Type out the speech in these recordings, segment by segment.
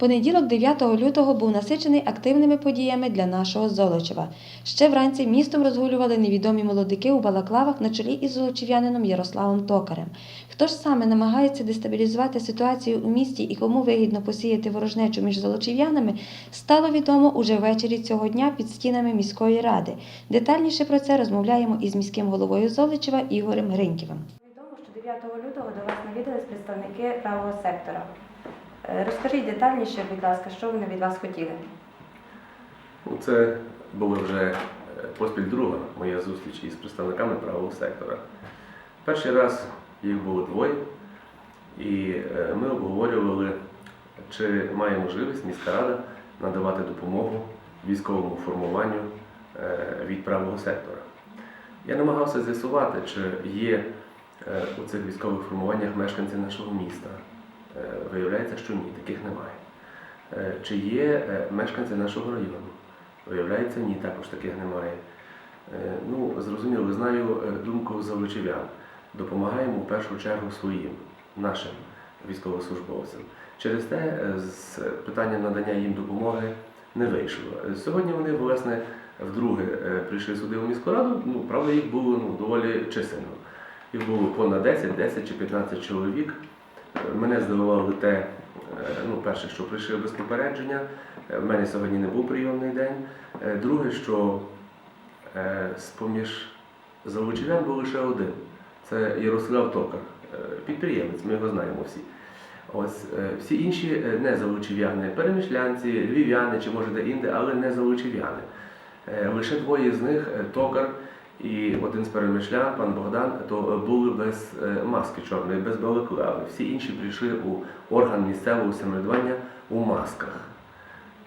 Понеділок, 9 лютого, був насичений активними подіями для нашого Золочева. Ще вранці містом розгулювали невідомі молодики у балаклавах на чолі із золочів'янином Ярославом Токарем. Хто ж саме намагається дестабілізувати ситуацію у місті і кому вигідно посіяти ворожнечу між золочів'янами, стало відомо уже ввечері цього дня під стінами міської ради. Детальніше про це розмовляємо із міським головою Золочева Ігорем Гриньківим. Відомо, що 9 лютого до вас навідались представники правого сектора. Е, Розкажіть детальніше, будь ласка, що вони від вас хотіли. Ну, Це була вже е, поспіль друга моя зустріч із представниками правого сектора. Перший раз їх було двоє, і е, ми обговорювали, чи має можливість міська рада надавати допомогу військовому формуванню від правого сектора. Я намагався з'ясувати, чи є у цих військових формуваннях мешканці нашого міста. Е, Виявляється, що ні, таких немає. Е, Чи є е, мешканці нашого району? Виявляється, ні, також таких немає. Ну, зрозуміло, знаю думку залучів'ян. Допомагаємо в першу чергу своїм, нашим військовослужбовцям. Через те з питанням надання їм допомоги не вийшло. Сьогодні вони, власне, вдруге прийшли сюди у міську раду. Ну, правда, їх було ну, доволі чисельно. Їх було понад 10, 10 чи 15 чоловік. Мене здивувало те, е, ну, перше, що прийшли без попередження. Е, В мене сьогодні не був прийомний день. Е, Друге, що з-поміж залучів'ян був лише один. Це Ярослав Токар, підприємець, ми його знаємо всі. Ось всі інші не залучів'яни, перемішлянці, львів'яни чи може де інде, але не залучів'яни. Лише двоє з них Токар і один з перемишлян, пан Богдан, то е, були без е, маски чорної, без балаклави. Всі інші прийшли у орган місцевого самоврядування у масках.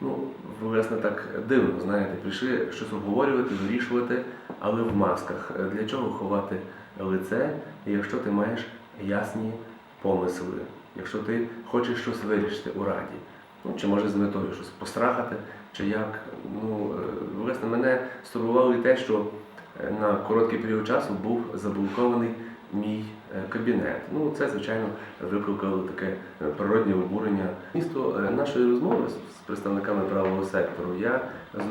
Ну, власне, так дивно, знаєте, прийшли щось обговорювати, вирішувати, але в масках. Е, Для чого ховати лице, якщо ти маєш ясні помисли, якщо ти хочеш щось вирішити у раді? Ну, чи може з метою щось пострахати, чи як. Ну, власне, мене стурбувало і те, що на короткий період часу був заблокований мій е, кабінет. Ну, це, звичайно, викликало таке е, природне обурення. Місто е, нашої розмови з представниками правого сектору я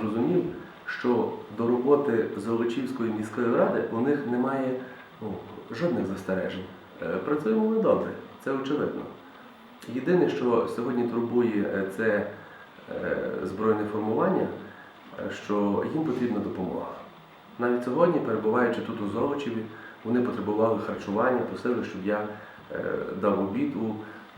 зрозумів, що до роботи Золочівської міської ради у них немає ну, жодних застережень. Працюємо ми добре, це очевидно. Єдине, що сьогодні турбує, це збройне формування, що їм потрібна допомога. Навіть сьогодні, перебуваючи тут у Золочеві, вони потребували харчування, просили, щоб я е, дав обід у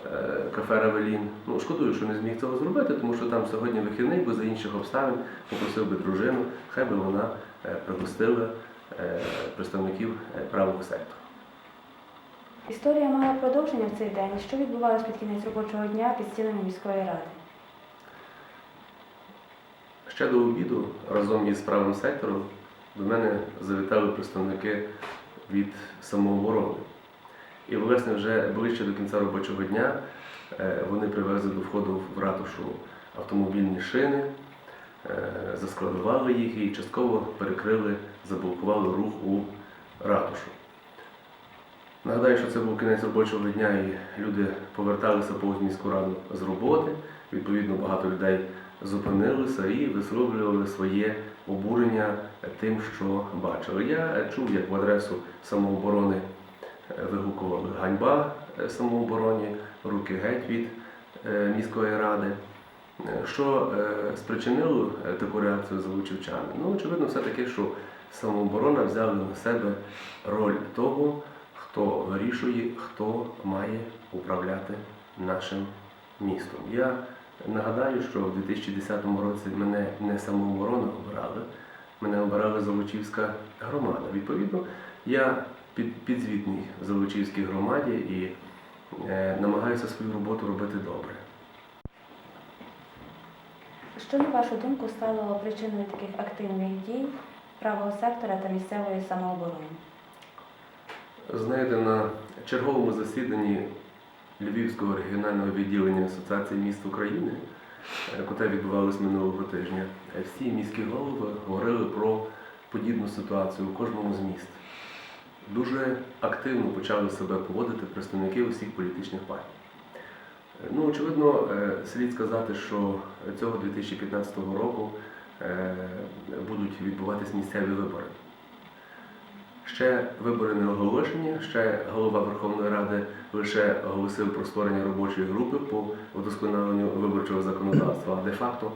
е, кафе Равелін. Ну, шкодую, що не зміг цього зробити, тому що там сьогодні вихідний, бо за інших обставин попросив би дружину, хай би вона е, пригостила представників правого сектору. Історія мала продовження в цей день. Що відбувалося під кінець робочого дня під стінами міської ради? Ще до обіду разом із правим сектором до мене завітали представники від самооборони. І, власне, вже ближче до кінця робочого дня е, вони привезли до входу в ратушу автомобільні шини, е, заскладували їх і частково перекрили, заблокували рух у ратушу. Нагадаю, що це був кінець робочого дня, і люди поверталися повз міську раду з роботи. Відповідно, багато людей зупинилися і висловлювали своє обурення тим, що бачили. Я чув, як в адресу самооборони е, вигукували ганьба е, самообороні, руки геть від е, міської ради. Що спричинило таку реакцію залучівчан? Ну, очевидно, все таки, що самооборона взяла на себе роль того, хто вирішує, хто має управляти нашим містом. Я нагадаю, що в 2010 році мене не самооборона обирала, мене обирала Золочівська громада. Відповідно, я під, підзвітний Золочівській громаді і е, намагаюся свою роботу робити добре. Що, на вашу думку, стало причиною таких активних дій правого сектора та місцевої самооборони? Знаєте, на черговому засіданні Львівського регіонального відділення Асоціації міст України, е, яке відбувалось минулого тижня, е, всі міські голови говорили про подібну ситуацію у кожному з міст. Дуже активно почали себе поводити представники усіх політичних партій. Е, Ну, очевидно, е, слід сказати, що цього 2015 року е, будуть відбуватись місцеві вибори. Ще вибори не оголошені, ще голова Верховної Ради лише оголосив про створення робочої групи по вдосконаленню виборчого законодавства, а де-факто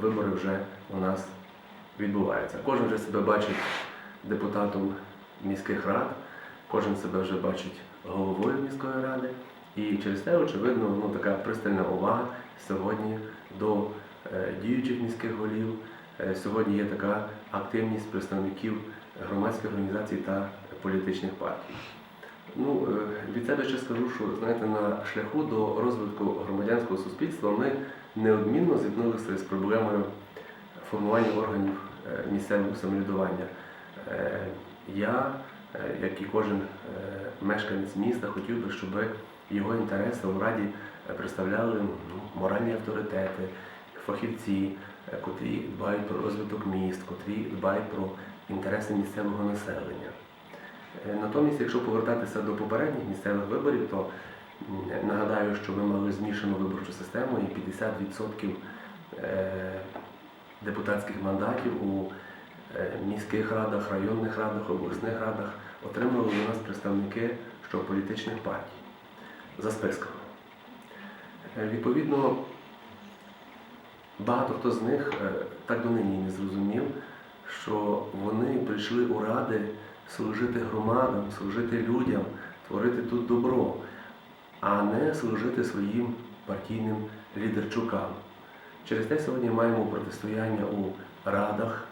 вибори вже у нас відбуваються. Кожен вже себе бачить депутатом міських рад, кожен себе вже бачить головою міської ради. І через те, очевидно, ну, така пристальна увага сьогодні до е, діючих міських голів. Е, сьогодні є така активність представників громадських організацій та політичних партій. Ну, е, від себе ще скажу, що знаєте, на шляху до розвитку громадянського суспільства ми неодмінно зіткнулися з проблемою формування органів е, місцевого самоврядування. Е, Я, як і кожен мешканець міста, хотів би, щоб його інтереси у раді представляли ну, моральні авторитети, фахівці, котрі дбають про розвиток міст, котрі дбають про інтереси місцевого населення. Е, Натомість, якщо повертатися до попередніх місцевих виборів, то нагадаю, що ми мали змішану виборчу систему і 50% е, депутатських мандатів у е, міських радах, районних радах, обласних радах отримали у нас представники що політичних партій за списками. Відповідно, багато хто з них так до нині не зрозумів, що вони прийшли у ради служити громадам, служити людям, творити тут добро, а не служити своїм партійним лідерчукам. Через те сьогодні маємо протистояння у радах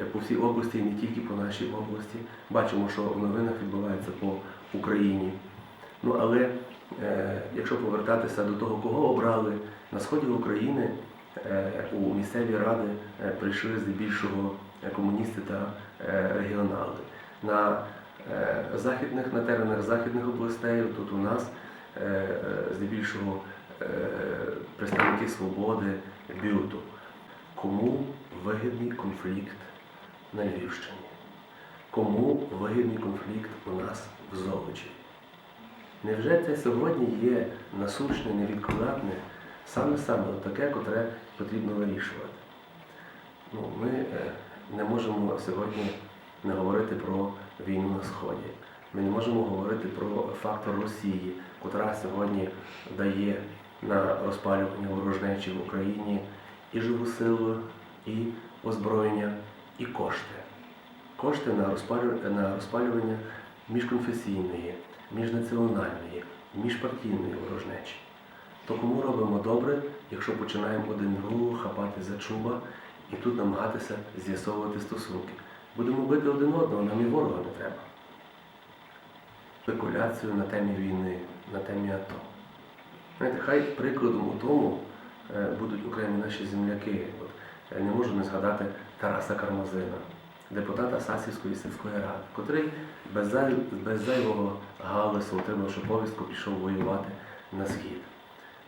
е, по всій області не тільки по нашій області. Бачимо, що в новинах відбувається по Україні. Ну але е, якщо повертатися до того, кого обрали на сході України, у місцеві ради е, прийшли здебільшого е, комуністи та е, регіонали. На е, західних на теренах західних областей, тут у нас е, е, здебільшого е, представники свободи бюту. Кому вигідний конфлікт на Львівщині? Кому вигідний конфлікт у нас в Золочі? Невже це сьогодні є насущне, невідкладне, саме саме таке, котре потрібно вирішувати? Ну, ми е, не можемо сьогодні не говорити про війну на Сході. Ми не можемо говорити про фактор Росії, котра сьогодні дає на розпалювання ворожнечі в Україні і живу силу, і озброєння, і кошти. Кошти на розпалювання міжконфесійної, міжнаціональної, міжпартійної ворожнечі. То кому робимо добре, якщо починаємо один другого хапати за чуба і тут намагатися з'ясовувати стосунки? Будемо бити один одного, нам і ворога не треба. Спекуляцію на темі війни, на темі АТО. Знаєте, хай прикладом у тому е, будуть окремі наші земляки. От, я не можу не згадати Тараса Кармазина, депутата Сасівської сільської ради, котрий без зайвого галасу, отримавши повістку, пішов воювати на схід.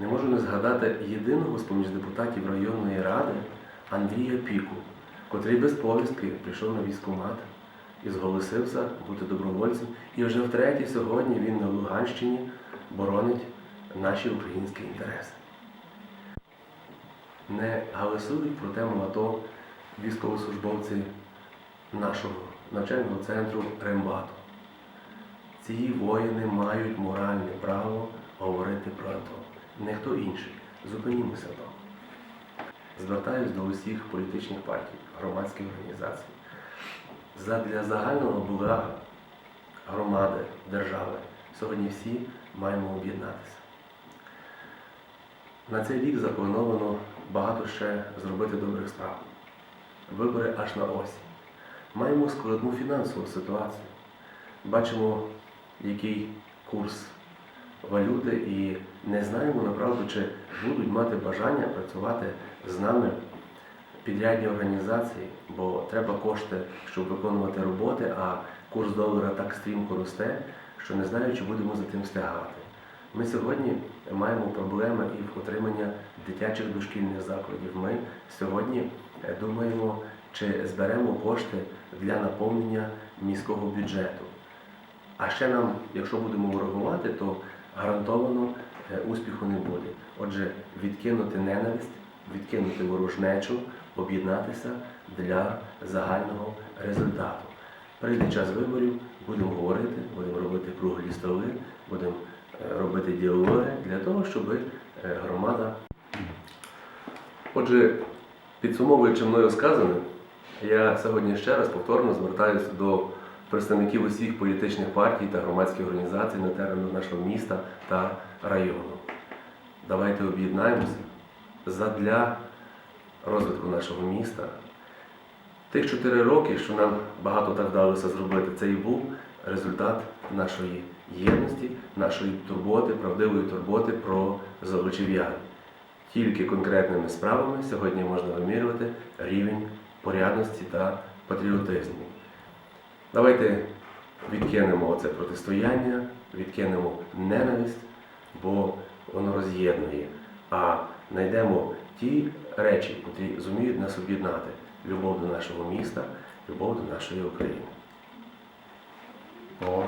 Не можу не згадати єдиного з поміж депутатів районної ради Андрія Піку, котрий без повістки прийшов на військкомат і зголосився бути добровольцем. І вже втретє сьогодні він на Луганщині боронить наші українські інтереси. Не галасують про тему АТО військовослужбовці нашого навчального центру Рембату. Ці воїни мають моральне право говорити про АТО. Не хто інший. Зупинімося там. Звертаюсь до усіх політичних партій, громадських організацій. Задля загального блага громади, держави сьогодні всі маємо об'єднатися. На цей рік заплановано багато ще зробити добрих справ. Вибори аж на осінь. Маємо складну фінансову ситуацію. Бачимо, який курс валюти і не знаємо направду, чи будуть мати бажання працювати з нами підрядні організації, бо треба кошти, щоб виконувати роботи, а курс долара так стрімко росте, що не знаю, чи будемо за тим встигати. Ми сьогодні маємо проблеми і в отриманні дитячих дошкільних закладів. Ми сьогодні е, думаємо, чи зберемо кошти для наповнення міського бюджету. А ще нам, якщо будемо ворогувати, то гарантовано е, успіху не буде. Отже, відкинути ненависть, відкинути ворожнечу, об'єднатися для загального результату. Прийде час виборів, будемо говорити, будемо робити круглі столи, будемо е, робити діалоги для того, щоб е, громада. Отже, підсумовуючи мною сказане, я сьогодні ще раз повторно звертаюся до представників усіх політичних партій та громадських організацій на терені нашого міста та району. Давайте об'єднаємося задля розвитку нашого міста. Тих чотири роки, що нам багато так вдалося зробити, це і був результат нашої єдності, нашої турботи, правдивої турботи про золочів'ян. Тільки конкретними справами сьогодні можна вимірювати рівень порядності та патріотизму. Давайте відкинемо це протистояння, відкинемо ненависть, бо воно роз'єднує. А знайдемо ті речі, які зуміють нас об'єднати: любов до нашого міста, любов до нашої України. О,